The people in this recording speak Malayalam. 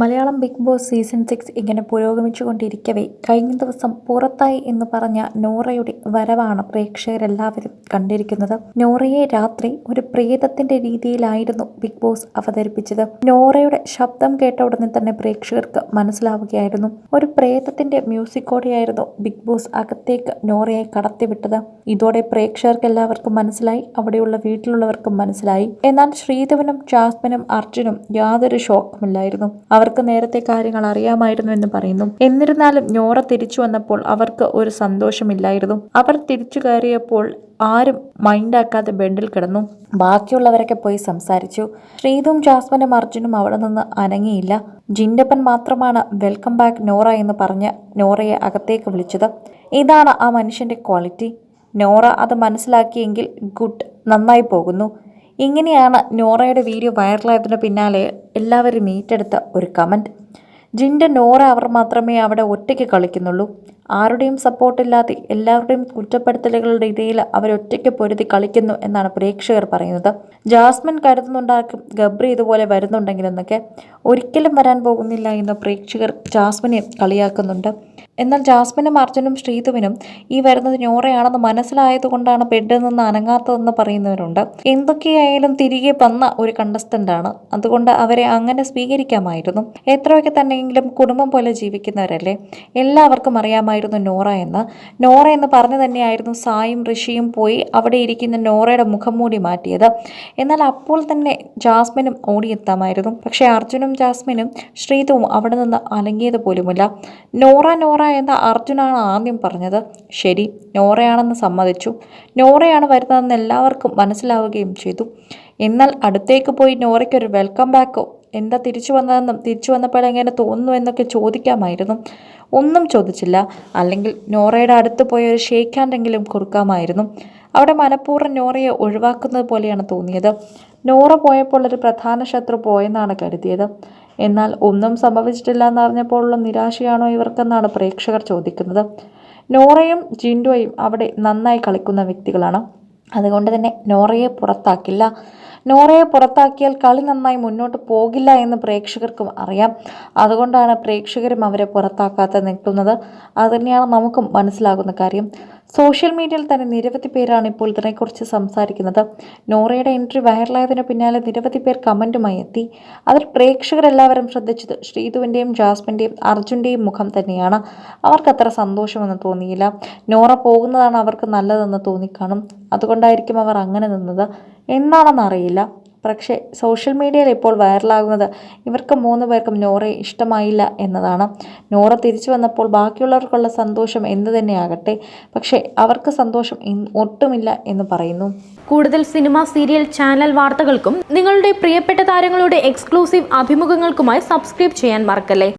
Malayalam Bigg Boss season six ഇങ്ങനെ പുരോഗമിച്ചുകൊണ്ടിരിക്കവേ കഴിഞ്ഞ ദിവസം പുറത്തായി എന്ന് പറഞ്ഞ നോറയുടെ വരവാണ് പ്രേക്ഷകരെല്ലാവരും കണ്ടിരിക്കുന്നത്. നോറയെ രാത്രി ഒരു പ്രേതത്തിന്റെ രീതിയിലായിരുന്നു ബിഗ് ബോസ് അവതരിപ്പിച്ചത്. നോറയുടെ ശബ്ദം കേട്ട ഉടനെ തന്നെ പ്രേക്ഷകർക്ക് മനസ്സിലാവുകയായിരുന്നു. ഒരു പ്രേതത്തിന്റെ മ്യൂസിക്കോടെയായിരുന്നു ബിഗ് ബോസ് അകത്തേക്ക് നോറയെ കടത്തിവിട്ടത്. ഇതോടെ പ്രേക്ഷകർക്ക് എല്ലാവർക്കും മനസ്സിലായി അവിടെയുള്ള വീട്ടിലുള്ളവർക്കും മനസ്സിലായി. എന്നാൽ ശ്രീധവനും ജാസ്മിനും അർജുനും യാതൊരു ഷോക്കുമില്ലായിരുന്നു. അവർക്ക് നേരത്തെ കാര്യങ്ങൾ അറിയാമായിരുന്നു എന്ന് പറയുന്നു. എന്നിരുന്നാലും നോറ തിരിച്ചു വന്നപ്പോൾ അവർക്ക് ഒരു സന്തോഷമില്ലായിരുന്നു. അവർ തിരിച്ചു കയറിയപ്പോൾ ആരും മൈൻഡാക്കാതെ ബെഡിൽ കിടന്നു. ബാക്കിയുള്ളവരൊക്കെ പോയി സംസാരിച്ചു. ശ്രീതും ജാസ്മനും അർജുനും അവിടെ നിന്ന് അനങ്ങിയില്ല. ജിൻഡപ്പൻ മാത്രമാണ് വെൽക്കം ബാക്ക് നോറ എന്ന് പറഞ്ഞ് നോറയെ അകത്തേക്ക് വിളിച്ചത്. ഇതാണ് ആ മനുഷ്യന്റെ ക്വാളിറ്റി. നോറ അത് മനസ്സിലാക്കിയെങ്കിൽ ഗുഡ് നന്നായി പോകുന്നു. ഇങ്ങനെയാണ് നോറയുടെ വീഡിയോ വൈറലായതിന് പിന്നാലെ എല്ലാവരും ഏറ്റെടുത്ത ഒരു കമന്റ് ജിന്റെ നോറ അവർ മാത്രമേ അവിടെ ഒറ്റയ്ക്ക് കളിക്കുന്നുള്ളൂ. ആരുടെയും സപ്പോർട്ടില്ലാതെ എല്ലാവരുടെയും കുറ്റപ്പെടുത്തലുകളുടെ ഇടയിൽ അവരൊറ്റയ്ക്ക് പൊരുതി കളിക്കുന്നു എന്നാണ് പ്രേക്ഷകർ പറയുന്നത്. ജാസ്മിൻ കരുതുന്നുണ്ടാക്കും ഗബ്രി ഇതുപോലെ വരുന്നുണ്ടെങ്കിലെന്നൊക്കെ. ഒരിക്കലും വരാൻ പോകുന്നില്ല എന്ന് പ്രേക്ഷകർ ജാസ്മിനെ കളിയാക്കുന്നുണ്ട്. എന്നാൽ ജാസ്മിനും അർജുനും ശ്രീതുവിനും ഈ വരുന്നത് ഞോറയാണെന്ന് മനസ്സിലായതുകൊണ്ടാണ് ബെഡിൽ നിന്ന് അനങ്ങാത്തതെന്ന് പറയുന്നവരുണ്ട്. എന്തൊക്കെയായാലും തിരികെ വന്ന ഒരു കണ്ടസ്റ്റന്റാണ് അതുകൊണ്ട് അവരെ അങ്ങനെ സ്വീകരിക്കാമായിരുന്നു. എത്രയൊക്കെ തന്നെയെങ്കിലും കുടുംബം പോലെ ജീവിക്കുന്നവരല്ലേ? എല്ലാവർക്കും അറിയാമായിരുന്നു നോറ എന്ന്. നോറ എന്ന് പറഞ്ഞു തന്നെയായിരുന്നു സായും ഋഷിയും പോയി അവിടെ ഇരിക്കുന്ന നോറയുടെ മുഖം മൂടി മാറ്റിയത്. എന്നാൽ അപ്പോൾ തന്നെ ജാസ്മിനും ഓടിയെത്താമായിരുന്നു. പക്ഷേ അർജുനും ജാസ്മിനും ശ്രീതുവും അവിടെ നിന്ന് അലങ്ങിയത് പോലുമില്ല. നോറ നോറ എന്ന അർജുനാണ് ആദ്യം പറഞ്ഞത്. ശരി നോറയാണെന്ന് സമ്മതിച്ചു. നോറയാണ് വരുന്നതെന്ന് എല്ലാവർക്കും മനസ്സിലാവുകയും ചെയ്തു. എന്നാൽ അടുത്തേക്ക് പോയി നോറയ്ക്കൊരു വെൽക്കം ബാക്കോ എന്താ തിരിച്ചു വന്നതെന്നും തിരിച്ചു വന്നപ്പോൾ എങ്ങനെ തോന്നുന്നു എന്നൊക്കെ ചോദിക്കാമായിരുന്നു. ഒന്നും ചോദിച്ചില്ല. അല്ലെങ്കിൽ നോറയുടെ അടുത്ത് പോയ ഒരു ഷേക്ക് ഹാൻഡെങ്കിലും കൊടുക്കാമായിരുന്നു. അവിടെ മനഃപൂർവം നോറയെ ഒഴിവാക്കുന്നത് പോലെയാണ് തോന്നിയത്. നോറ പോയപ്പോൾ ഒരു പ്രധാന ശത്രു പോയെന്നാണ് കരുതിയത്. എന്നാൽ ഒന്നും സംഭവിച്ചിട്ടില്ല എന്നറിഞ്ഞപ്പോഴുള്ള നിരാശയാണോ ഇവർക്കെന്നാണ് പ്രേക്ഷകർ ചോദിക്കുന്നത്. നോറയും ജിൻഡോയും അവിടെ നന്നായി കളിക്കുന്ന വ്യക്തികളാണ്. അതുകൊണ്ട് തന്നെ നോറയെ പുറത്താക്കില്ല. നോറയെ പുറത്താക്കിയാൽ കളി നന്നായി മുന്നോട്ട് പോകില്ല എന്ന് പ്രേക്ഷകർക്കും അറിയാം. അതുകൊണ്ടാണ് പ്രേക്ഷകരും അവരെ പുറത്താക്കാതെ നിൽക്കുന്നത്. അത് തന്നെയാണ് നമുക്കും മനസ്സിലാകുന്ന കാര്യം. സോഷ്യൽ മീഡിയയിൽ തന്നെ നിരവധി പേരാണ് ഇപ്പോൾ ഇതിനെക്കുറിച്ച് സംസാരിക്കുന്നത്. നോറയുടെ എൻട്രി വൈറലായതിനു പിന്നാലെ നിരവധി പേർ കമന്റുമായി എത്തി. അതിൽ പ്രേക്ഷകരെല്ലാവരും ശ്രദ്ധിച്ചത് ശ്രീതുവിന്റെയും ജാസ്മിന്റെയും അർജുന്റെയും മുഖം തന്നെയാണ്. അവർക്കത്ര സന്തോഷമൊന്നും തോന്നിയില്ല. നോറ പോകുന്നതാണ് അവർക്ക് നല്ലതെന്ന് തോന്നിക്കാണും. അതുകൊണ്ടായിരിക്കും അവർ അങ്ങനെ നിന്നത്. എന്താണെന്നറിയില്ല. പക്ഷേ സോഷ്യൽ മീഡിയയിൽ ഇപ്പോൾ വൈറലാകുന്നത് ഇവർക്ക് മൂന്ന് പേർക്കും നോറയെ ഇഷ്ടമായില്ല എന്നതാണ്. നോറ തിരിച്ചു വന്നപ്പോൾ ബാക്കിയുള്ളവർക്കുള്ള സന്തോഷം എന്തു തന്നെയാകട്ടെ പക്ഷേ അവർക്ക് സന്തോഷം ഒട്ടുമില്ല എന്ന് പറയുന്നു. കൂടുതൽ സിനിമ സീരിയൽ ചാനൽ വാർത്തകൾക്കും നിങ്ങളുടെ പ്രിയപ്പെട്ട താരങ്ങളുടെ എക്സ്ക്ലൂസീവ് അഭിമുഖങ്ങൾക്കുമായി സബ്സ്ക്രൈബ് ചെയ്യാൻ മറക്കല്ലേ?